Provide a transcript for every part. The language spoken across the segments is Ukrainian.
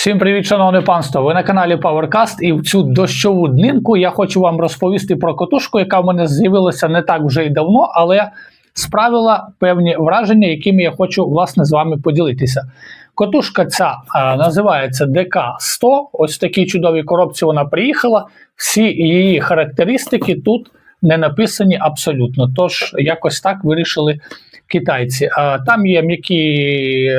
Всім привіт, шановне панство! Ви на каналі PowerCast і в цю дощову днинку я хочу вам розповісти про котушку, яка в мене з'явилася не так вже й давно, але справила певні враження, якими я хочу власне з вами поділитися. Котушка ця а, називається ДК-100. Ось в такій чудовій коробці вона приїхала. Всі її характеристики тут не написані абсолютно. Тож якось так вирішили китайці. А, там є м'які.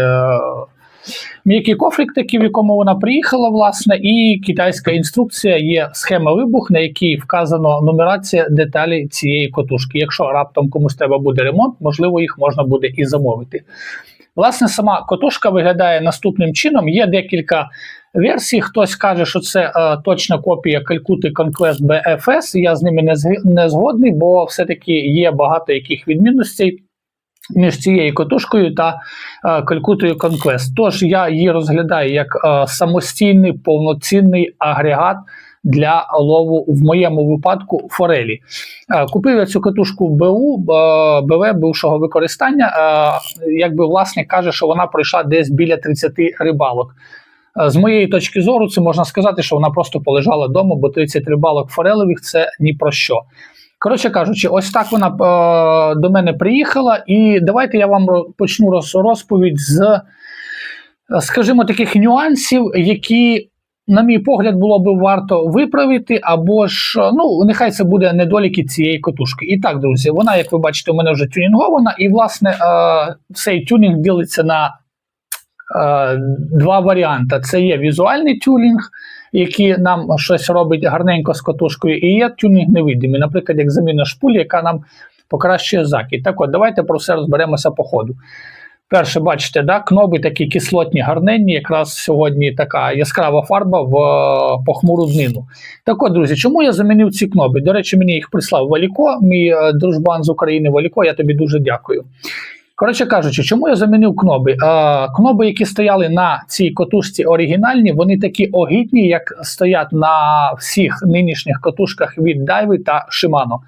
М'який такий, в якому вона приїхала, власне, і китайська інструкція є схема вибух, на якій вказано нумерація деталей цієї котушки. Якщо раптом комусь треба буде ремонт, можливо, їх можна буде і замовити. Власне, сама котушка виглядає наступним чином. Є декілька версій. Хтось каже, що це е, точна копія Calcutta Conquest BFS. Я з ними не згодний, бо все-таки є багато яких відмінностей між цією котушкою та е, Calcutta Conquest. Тож я її розглядаю як е, самостійний повноцінний агрегат для лову в моєму випадку форелі. Е, Купив я цю катушку БУ, е, БВ бившого використання. Е, Якби власник каже, що вона пройшла десь біля 30 рибалок. Е, З моєї точки зору, це можна сказати, що вона просто полежала вдома, бо 30 рибалок форелевих це ні про що. Коротше кажучи, ось так вона е, до мене приїхала, і давайте я вам почну розповідь з, скажімо, таких нюансів, які, на мій погляд, було би варто виправити, або ж, ну, нехай це буде недоліки цієї котушки. І так, друзі, вона, як ви бачите, у мене вже тюнінгована, і, власне, е, цей тюнінг ділиться на е, два варіанти: це є візуальний тюнінг, який нам щось робить гарненько з котушкою, і є тюнінг невидимий, наприклад, як заміна шпулі, яка нам покращує закид. Так от, давайте про все розберемося по ходу. Перше, бачите, да, кноби такі кислотні, гарненні, якраз сьогодні така яскрава фарба в похмуру днину. Так от, друзі, чому я замінив ці кноби? До речі, мені їх прислав Валіко, мій е, дружбан з України Валіко, я тобі дуже дякую. Коротше кажучи, чому я замінив кноби? Е, кноби, які стояли на цій котушці оригінальні, вони такі огідні, як стоять на всіх нинішніх котушках від Дайви та Shimano.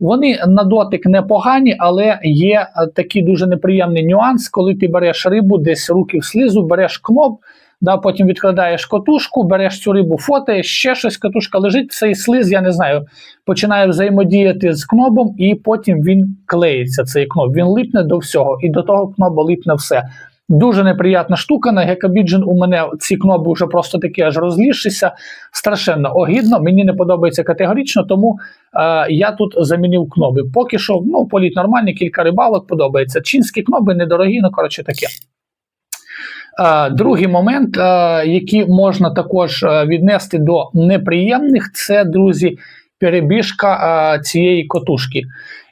Вони на дотик непогані, але є такий дуже неприємний нюанс, коли ти береш рибу, десь руки в слизу, береш кноп, да, потім відкладаєш котушку, береш цю рибу, фотоєш, ще щось, котушка лежить, цей слиз, я не знаю, починає взаємодіяти з кнобом, і потім він клеїться, цей кноп. Він липне до всього, і до того кноба липне все. Дуже неприятна штука. На Гекабіджен у мене ці кноби вже просто такі аж розлізшися. Страшенно огідно. Мені не подобається категорично, тому е, я тут замінив кноби. Поки що, ну, політ нормальний, кілька рибалок подобається. Чінські кноби недорогі, ну коротше таке. Е, Другий момент, е, який можна також е, віднести до неприємних, це, друзі, перебіжка цієї котушки.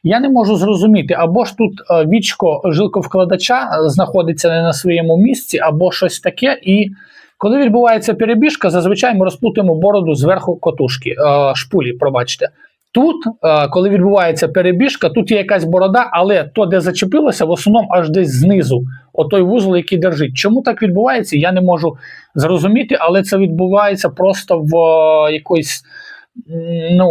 Я не можу зрозуміти, або ж тут вічко жилковкладача знаходиться не на своєму місці, або щось таке. І коли відбувається перебіжка, зазвичай ми розплутуємо бороду зверху котушки, шпулі, пробачте. Тут, е, коли відбувається перебіжка, тут є якась борода, але то, де зачепилося, в основному аж десь знизу, отой вузол, який держить. Чому так відбувається, я не можу зрозуміти, але це відбувається просто в е, якоїсь ну,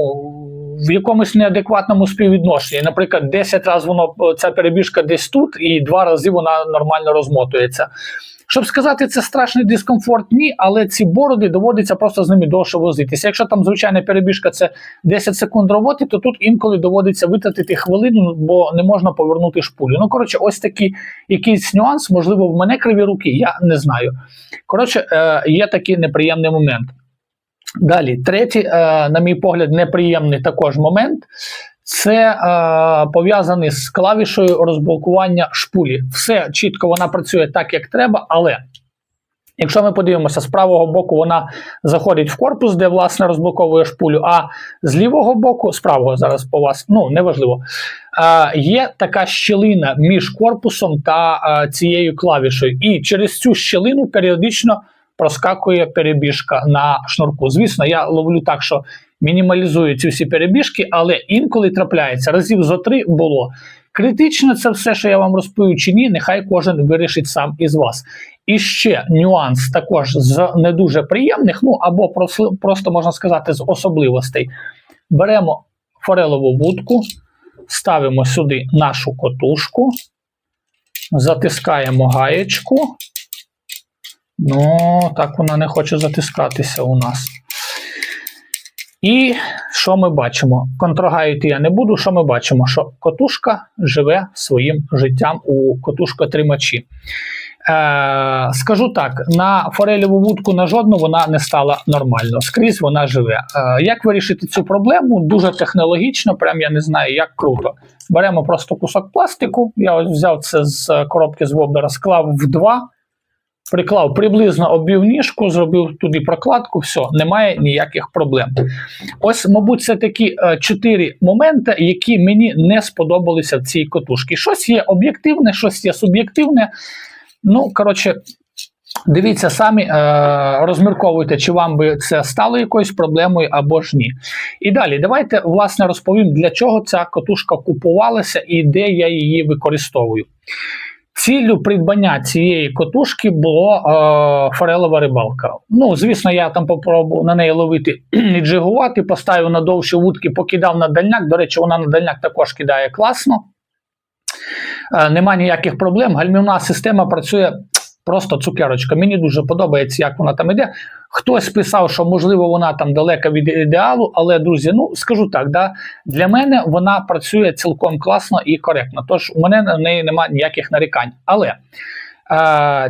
в якомусь неадекватному співвідношенні. Наприклад, 10 разів воно ця перебіжка десь тут, і два рази вона нормально розмотується. Щоб сказати, це страшний дискомфорт, ні, але ці бороди доводиться просто з ними довше возитися. Якщо там звичайна перебіжка це 10 секунд роботи, то тут інколи доводиться витратити хвилину, бо не можна повернути шпулю. Ну, коротше, ось такий якийсь нюанс, можливо, в мене криві руки, я не знаю. Коротше, е, є такий неприємний момент. Далі, третій, е, на мій погляд, неприємний також момент. Це е, пов'язаний з клавішою розблокування шпулі. Все чітко вона працює так, як треба, але якщо ми подивимося, з правого боку вона заходить в корпус, де власне розблоковує шпулю, а з лівого боку, з правого зараз по вас, ну неважливо, е, є така щілина між корпусом та е, цією клавішою. І через цю щілину періодично проскакує перебіжка на шнурку. Звісно, я ловлю так, що мінімалізую ці всі перебіжки, але інколи трапляється разів зо три було. Критично це все, що я вам розповів чи ні, нехай кожен вирішить сам із вас. І ще нюанс також з не дуже приємних, ну або просто, можна сказати, з особливостей. Беремо форелову вудку, ставимо сюди нашу котушку, затискаємо гаєчку, Ну, так вона не хоче затискатися у нас. І що ми бачимо? Контрагаяти я не буду. Що ми бачимо? Що котушка живе своїм життям у котушкотримачі. Е, скажу так: на форелеву вудку на жодну вона не стала нормально. Скрізь вона живе. Е, як вирішити цю проблему? Дуже технологічно, прям я не знаю, як круто. Беремо просто кусок пластику. Я ось взяв це з коробки з воблера, склав в два. Приклав приблизно обвів ніжку, зробив туди прокладку, все, немає ніяких проблем. Ось, мабуть, це такі е, чотири моменти, які мені не сподобалися в цій котушці. Щось є об'єктивне, щось є суб'єктивне. Ну, коротше, дивіться самі, е, розмірковуйте, чи вам би це стало якоюсь проблемою або ж ні. І далі, давайте власне розповім, для чого ця котушка купувалася і де я її використовую. Ціллю придбання цієї котушки було е, форелова рибалка. Ну, звісно, я там попробував на неї ловити і джигувати, поставив на довші вудки, покидав на дальняк. До речі, вона на дальняк також кидає класно. Е, нема ніяких проблем. Гальмівна система працює просто цукерочка. Мені дуже подобається, як вона там іде. Хтось писав, що можливо вона там далека від ідеалу, але друзі, ну скажу так, да, для мене вона працює цілком класно і коректно. Тож у мене на неї немає ніяких нарікань. Але е,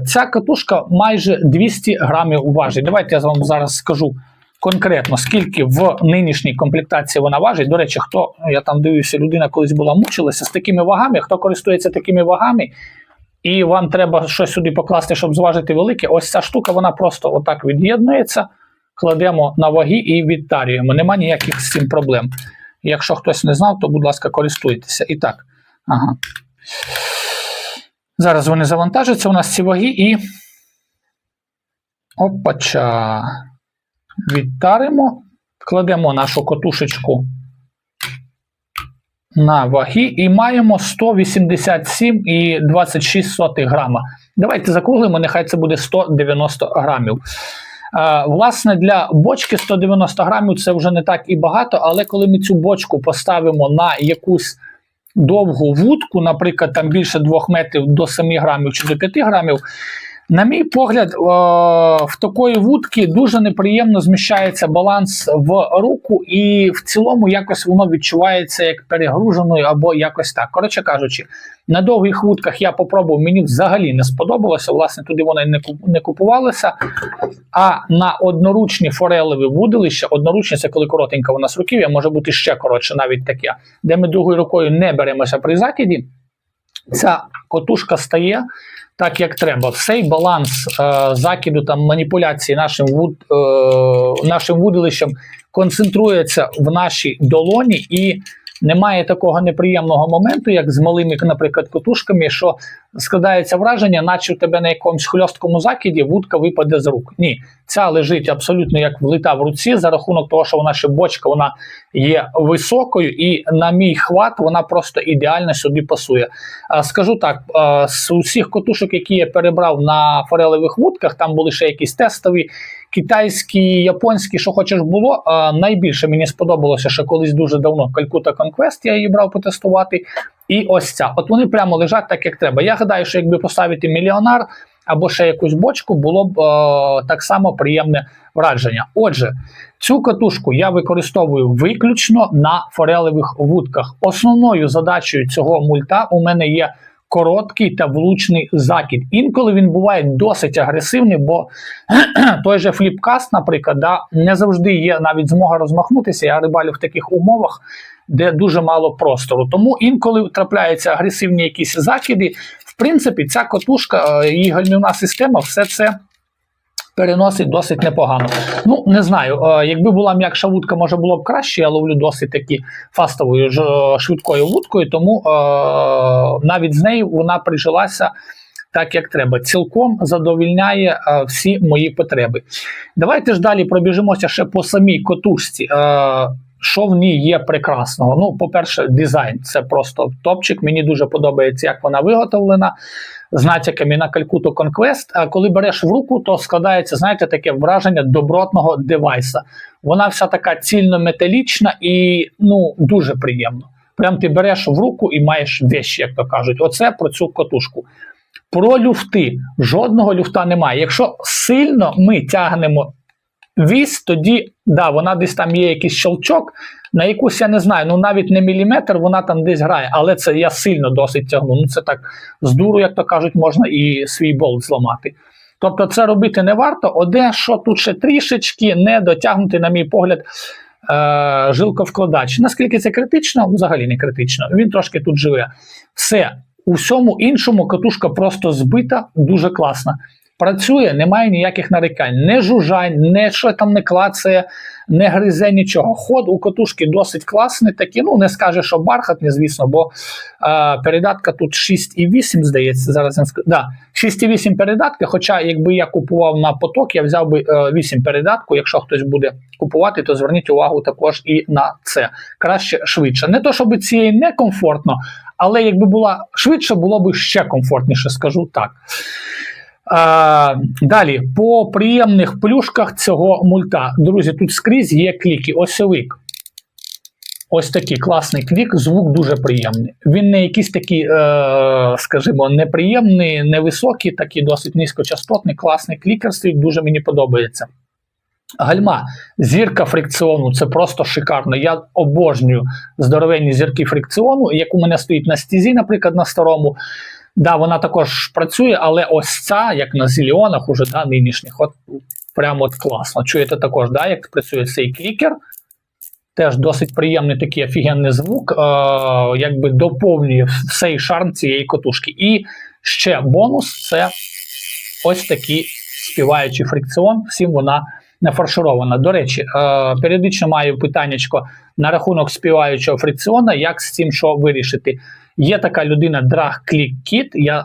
ця катушка майже 200 грамів важить. Давайте я вам зараз скажу. Конкретно, скільки в нинішній комплектації вона важить. До речі, хто я там дивився, людина колись була мучилася з такими вагами, хто користується такими вагами, і вам треба щось сюди покласти, щоб зважити велике. Ось ця штука, вона просто отак від'єднується, кладемо на ваги і відтарюємо. Нема ніяких з цим проблем. Якщо хтось не знав, то, будь ласка, користуйтеся. І так. Ага. Зараз вони завантажаться у нас ці ваги і. Опача. Відтаримо, кладемо нашу котушечку на ваги і маємо 187,26 грама. Давайте закруглимо, нехай це буде 190 грамів. Е, власне, для бочки 190 грамів це вже не так і багато, але коли ми цю бочку поставимо на якусь довгу вудку, наприклад, там більше 2 метрів до 7 грамів чи до 5 грамів, на мій погляд, в такої вудки дуже неприємно зміщається баланс в руку, і в цілому якось воно відчувається як перегруженою або якось так. Коротше кажучи, на довгих вудках я попробував, мені взагалі не сподобалося. Власне, туди вони не купувалися. А на одноручні форелеві вудилища, одноручні це коли коротенька вона з руків'я, може бути ще коротше, навіть таке, де ми другою рукою не беремося при закиді. Ця котушка стає так, як треба. Цей баланс е, закиду там маніпуляції нашим вуд, е, нашим вудилищем концентрується в нашій долоні і немає такого неприємного моменту, як з малими, наприклад, котушками, що складається враження, наче в тебе на якомусь хльосткому закиді вудка випаде з рук. Ні, ця лежить абсолютно як влита в руці, за рахунок того, що вона ще бочка вона є високою, і на мій хват вона просто ідеально сюди пасує. Скажу так: з усіх котушок, які я перебрав на форелевих вудках, там були ще якісь тестові китайські, японські, що хочеш було. А найбільше мені сподобалося, що колись дуже давно Calcutta Conquest я її брав потестувати. І ось ця. От вони прямо лежать так, як треба. Я гадаю, що якби поставити мільйонар або ще якусь бочку, було б е, так само приємне враження. Отже, цю катушку я використовую виключно на форелевих вудках. Основною задачею цього мульта у мене є короткий та влучний закид. Інколи він буває досить агресивний, бо той же фліпкаст, наприклад, да, не завжди є навіть змога розмахнутися. Я рибалю в таких умовах, де дуже мало простору. Тому інколи трапляються агресивні якісь закиди. В принципі, ця котушка, е, її гальмівна система, все це переносить досить непогано. Ну, не знаю, е, якби була м'якша вудка, може було б краще. Я ловлю досить таки фастовою швидкою вудкою, тому е, навіть з нею вона прижилася. Так, як треба, цілком задовільняє е, всі мої потреби. Давайте ж далі пробіжимося ще по самій котушці. Е, що в ній є прекрасного? Ну, по-перше, дизайн це просто топчик. Мені дуже подобається, як вона виготовлена з натяками на Calcutta Conquest. А коли береш в руку, то складається, знаєте, таке враження добротного девайса. Вона вся така цільно-металічна і ну, дуже приємно. Прям ти береш в руку і маєш вещі, як то кажуть. Оце про цю катушку. Про люфти. Жодного люфта немає. Якщо сильно ми тягнемо вісь, тоді да, вона десь там є якийсь щелчок, на якусь я не знаю, ну навіть не міліметр, вона там десь грає, але це я сильно досить тягну. Ну це так з дуру, як то кажуть, можна і свій болт зламати. Тобто це робити не варто. Одне, що тут ще трішечки не дотягнути, на мій погляд, е- жилковкладач. Наскільки це критично? Взагалі не критично. Він трошки тут живе. Все. У всьому іншому катушка просто збита, дуже класна. Працює, немає ніяких нарікань, не жужжань, не що там не клацає, не гризе нічого. Ход у катушки досить класний, такий, ну не скаже, що бархатний, звісно, бо е, передатка тут 6,8, здається, зараз я скажу. Да, 6,8 передатка. Хоча, якби я купував на поток, я взяв би е, 8 передатку. Якщо хтось буде купувати, то зверніть увагу також і на це. Краще швидше. Не то, щоб цієї некомфортно, але якби була швидше, було б ще комфортніше, скажу так. А, далі, по приємних плюшках цього мульта. Друзі, тут скрізь є кліки. Осьовик. Ось такий класний клік, звук дуже приємний. Він не якийсь такий, е, скажімо, неприємний, невисокий, такий досить низькочастотний, класний клікер стоїть, дуже мені подобається. Гальма, зірка фрикціону це просто шикарно. Я обожнюю здоровенні зірки фрикціону, як у мене стоїть на стізі, наприклад, на старому. Да, вона також працює, але ось ця, як на зіліонах, уже да, нинішніх, от прямо от класно. Чуєте також, да, як працює цей клікер. Теж досить приємний такий офігенний звук, е, якби доповнює всей шарм цієї котушки. І ще бонус це ось такий співаючий фрикціон. Всім вона не фарширована. До речі, е, періодично маю питаннячко на рахунок співаючого фрикціона, як з цим що вирішити. Є така людина Drag Click Kit, Я е,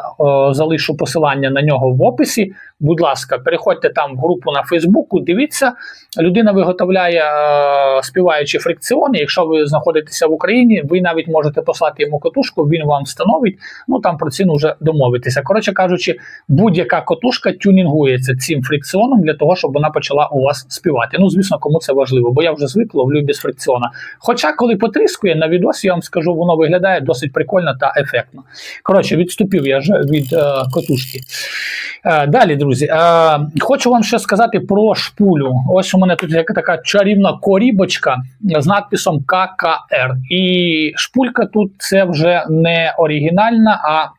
залишу посилання на нього в описі. Будь ласка, переходьте там в групу на Фейсбуку, дивіться. Людина виготовляє е, співаючі фрикціони. Якщо ви знаходитеся в Україні, ви навіть можете послати йому котушку, він вам встановить. Ну там про ціну вже домовитися. Коротше кажучи, будь-яка котушка тюнінгується цим фрикціоном для того, щоб вона почала у вас співати. Ну, звісно, кому це важливо, бо я вже звик ловлю без фрикціона. Хоча, коли потріскує на відосі, я вам скажу, воно виглядає досить прикольно та ефектно. Коротше, відступив я вже від е, котушки. Е, далі, друзі, е, хочу вам ще сказати про шпулю. Ось у мене тут яка така чарівна корібочка з надписом ККР. І шпулька тут це вже не оригінальна, а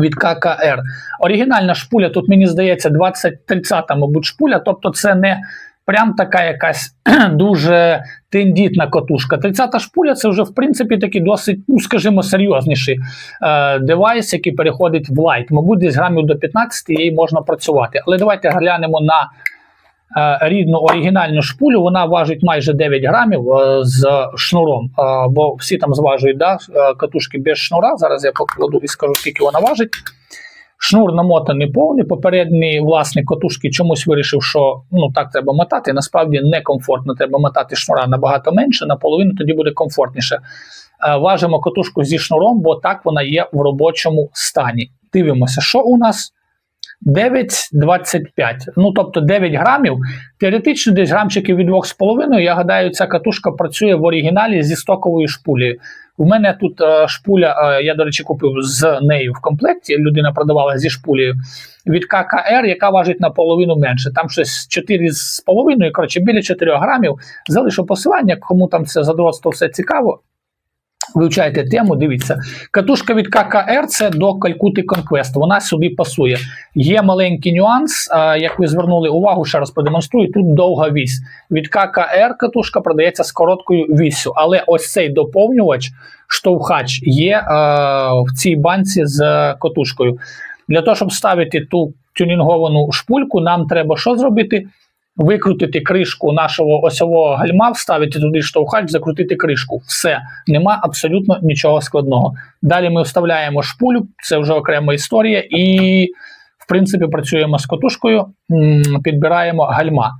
від ККР. Оригінальна шпуля, тут мені здається, 2030, мабуть, шпуля, тобто це не прям така якась дуже тендітна котушка. 30-та шпуля це вже, в принципі, такий досить, ну, скажімо, серйозніший е, девайс, який переходить в лайт. Мабуть, десь грамів до 15 її можна працювати. Але давайте глянемо на е, рідну оригінальну шпулю. Вона важить майже 9 грамів е, з шнуром, е, бо всі там зважують да, катушки без шнура. Зараз я покладу і скажу, скільки вона важить. Шнур намотаний повний. Попередній власник котушки чомусь вирішив, що ну так треба мотати. Насправді некомфортно. Треба мотати шнура набагато менше, наполовину тоді буде комфортніше. Е, Важимо котушку зі шнуром, бо так вона є в робочому стані. Дивимося, що у нас 9,25. Ну, тобто 9 грамів. Теоретично десь грамчиків від 2,5. Я гадаю, ця катушка працює в оригіналі зі стоковою шпулею. У мене тут е, шпуля, е, я, до речі, купив з нею в комплекті. Людина продавала зі шпулею від ККР, яка важить наполовину менше. Там щось 4,5, коротше, біля 4 грамів. Залишу посилання, кому там це задротство все цікаво. Вивчайте тему, дивіться. Катушка від ККР це до Калькути Conquest. Вона сюди пасує. Є маленький нюанс, як ви звернули увагу, ще раз продемонструю. Тут довга вісь. Від ККР катушка продається з короткою вісю. Але ось цей доповнювач, штовхач, є в цій банці з катушкою. Для того, щоб ставити ту тюнінговану шпульку, нам треба що зробити? Викрутити кришку нашого осьового гальма, вставити туди штовхач, закрутити кришку. Все, нема абсолютно нічого складного. Далі ми вставляємо шпулю, це вже окрема історія, і, в принципі, працюємо з котушкою, підбираємо гальма.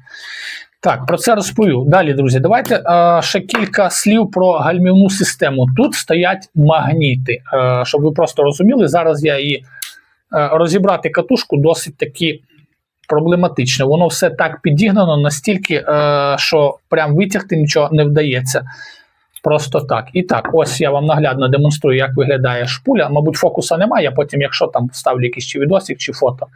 Так, про це розповів. Далі, друзі, давайте е, ще кілька слів про гальмівну систему. Тут стоять магніти. Е, щоб ви просто розуміли, зараз я її е, розібрати катушку досить таки проблематично. Воно все так підігнано настільки, е, що прям витягти нічого не вдається. просто так. І так, ось я вам наглядно демонструю, як виглядає шпуля. Мабуть, фокуса немає, потім, якщо там ставлю якийсь чи відосик, чи фото.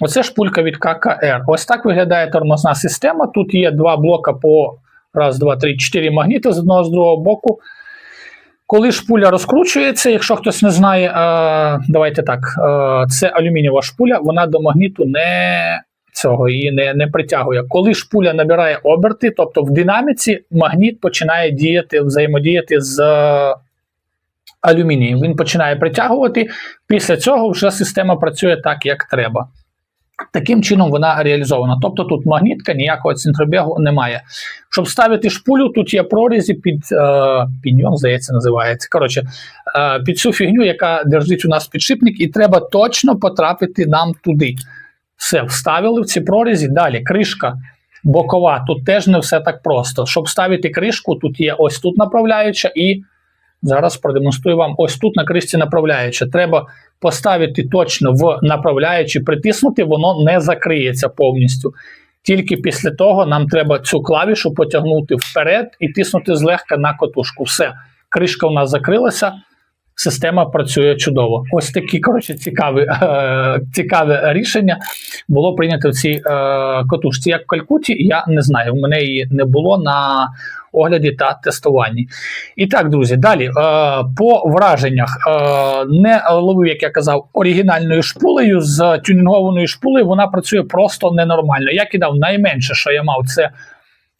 Оце шпулька від ККР. Ось так виглядає тормозна система. Тут є два блока по раз, два, три, чотири магніти з одного з другого боку. Коли шпуля розкручується, якщо хтось не знає, е, давайте так, е, це алюмінієва шпуля, вона до магніту не цього її не, не притягує. Коли шпуля набирає оберти, тобто в динаміці магніт починає діяти, взаємодіяти з е, алюмінієм. Він починає притягувати. Після цього вже система працює так, як треба. Таким чином вона реалізована. Тобто тут магнітка, ніякого центробігу немає. Щоб ставити шпулю, тут є прорізі під е, підйом, здається, називається. Коротше, е, під цю фігню, яка держить у нас підшипник, і треба точно потрапити нам туди. Все, вставили в ці прорізі. Далі кришка бокова. Тут теж не все так просто. Щоб ставити кришку, тут є ось тут направляюча, і зараз продемонструю вам ось тут на кришці направляюча. Треба поставити точно в направляючі, притиснути, воно не закриється повністю. Тільки після того нам треба цю клавішу потягнути вперед і тиснути злегка на котушку. Все, кришка у нас закрилася. Система працює чудово. Ось такі коротше, цікаві, е, цікаве рішення було прийнято в цій е, котушці. Як в Калькуті, я не знаю. У мене її не було на огляді та тестуванні. І так, друзі, далі е, по враженнях е, не ловив, як я казав, оригінальною шпулею з тюнінгованою шпулею. Вона працює просто ненормально. Я кидав найменше, що я мав, це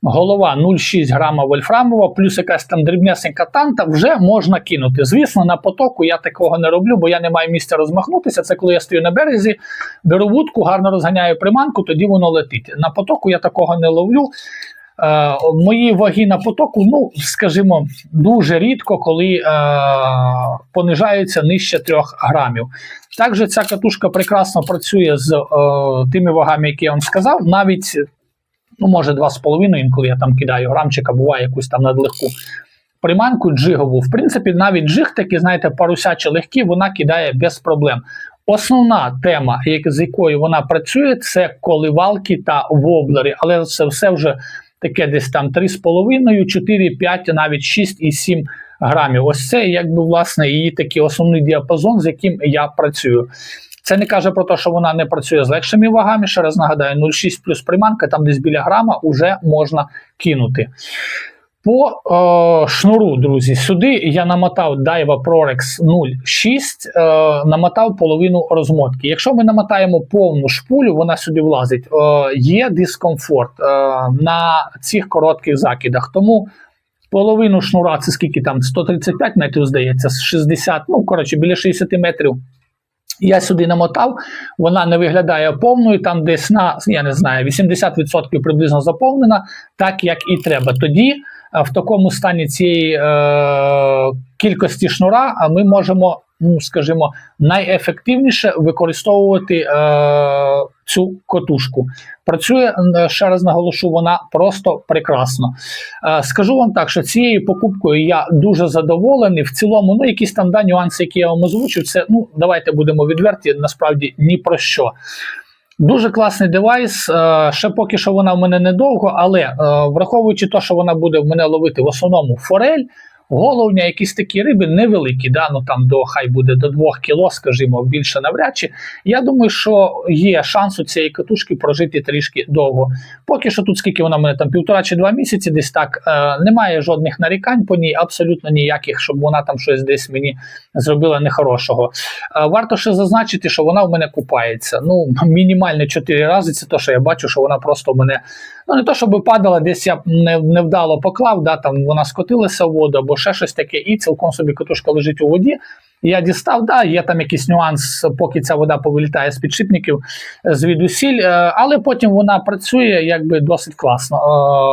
голова 0,6 грама вольфрамова, плюс якась там дрібнесенька танта, вже можна кинути. Звісно, на потоку я такого не роблю, бо я не маю місця розмахнутися. Це коли я стою на березі, беру вудку, гарно розганяю приманку, тоді воно летить. На потоку я такого не ловлю. Е, мої ваги на потоку, ну, скажімо, дуже рідко, коли е, понижаються нижче 3 грамів. Також ця катушка прекрасно працює з е, тими вагами, які я вам сказав, навіть ну, може 2,5, інколи я там кидаю грамчика, буває якусь там надлегку приманку джигову. В принципі, навіть джиг, такі, знаєте, парусячі легкі, вона кидає без проблем. Основна тема, з якою вона працює, це коливалки та воблери, але це все вже таке десь там 3,5, 4, 5, навіть 6 і 7 грамів. Ось це якби власне її такий основний діапазон, з яким я працюю. Це не каже про те, що вона не працює з легшими вагами. Ще раз нагадаю, 0,6 плюс приманка, там десь біля грама вже можна кинути. По е, шнуру, друзі, сюди я намотав Daiwa Prorex 06, е, намотав половину розмотки. Якщо ми намотаємо повну шпулю, вона сюди влазить. Е, є дискомфорт е, на цих коротких закидах. Тому половину шнура це скільки там 135 метрів, здається, 60, ну коротше, біля 60 метрів. Я сюди намотав, вона не виглядає повною, там десь на я не знаю, 80% приблизно заповнена, так як і треба. Тоді в такому стані цієї е, кількості шнура ми можемо, ну скажімо, найефективніше використовувати е, цю котушку. Працює, ще раз наголошу, вона просто прекрасно. Е, скажу вам так, що цією покупкою я дуже задоволений. В цілому, ну якісь там да, нюанси, які я вам озвучив, це ну давайте будемо відверті, насправді ні про що. Дуже класний девайс. Е, ще поки що вона в мене недовго, але е, враховуючи те, що вона буде в мене ловити в основному форель, головня, якісь такі риби невеликі, да, ну там до хай буде до 2 кіло, скажімо, більше навряд чи. Я думаю, що є шанс у цієї катушки прожити трішки довго. Поки що тут, скільки вона в мене там півтора чи два місяці, десь так е, немає жодних нарікань по ній, абсолютно ніяких, щоб вона там щось десь мені зробила нехорошого. Е, варто ще зазначити, що вона в мене купається. Ну, мінімальне 4 рази. Це те, що я бачу, що вона просто в мене. Ну, не то, щоб падала, десь я невдало поклав, да, там вона скотилася в воду або ще щось таке, і цілком собі катушка лежить у воді. Я дістав, да, є там якийсь нюанс, поки ця вода повилітає з підшипників звідусіль, е, але потім вона працює якби досить класно.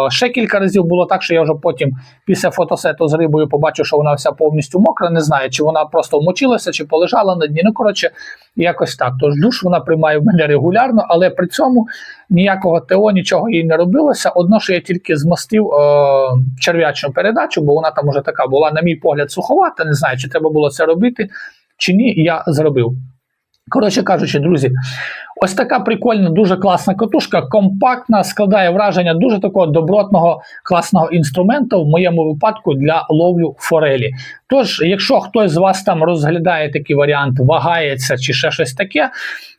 Е, ще кілька разів було так, що я вже потім після фотосету з рибою побачив, що вона вся повністю мокра. Не знаю, чи вона просто вмочилася, чи полежала на дні. Ну, коротше, якось так. Тож душ вона приймає в мене регулярно, але при цьому ніякого ТО, нічого їй не робилося. Одно, що я тільки змастив е, черв'ячну передачу, бо вона там уже така була, на мій погляд, суховата. Не знаю, чи треба було це робити, чи ні, я зробив. Коротше кажучи, друзі, ось така прикольна, дуже класна катушка, компактна, складає враження дуже такого добротного, класного інструменту, в моєму випадку для ловлю форелі. Тож, якщо хтось з вас там розглядає такий варіант, вагається чи ще щось таке,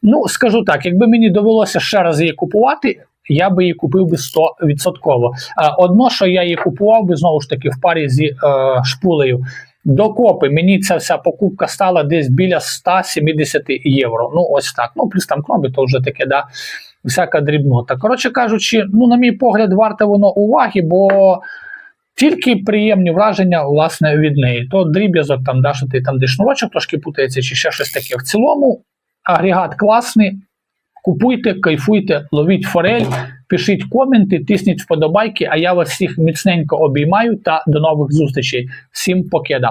ну скажу так, якби мені довелося ще раз її купувати. Я би її купив би 100%. Е, Одно, що я її купував би знову ж таки в парі зі е, шпулею. Докопи мені ця вся покупка стала десь біля 170 євро. Ну, ось так. Ну, плюс там кноби, то вже таке, да, всяка дрібнота. Коротше кажучи, ну, на мій погляд, варте воно уваги, бо тільки приємні враження, власне, від неї. То дріб'язок, там, да, що ти там де шнурочок трошки путається, чи ще щось таке. В цілому агрегат класний. Купуйте, кайфуйте, ловіть форель, пишіть коменти, тисніть вподобайки, а я вас всіх міцненько обіймаю та до нових зустрічей. Всім покеда!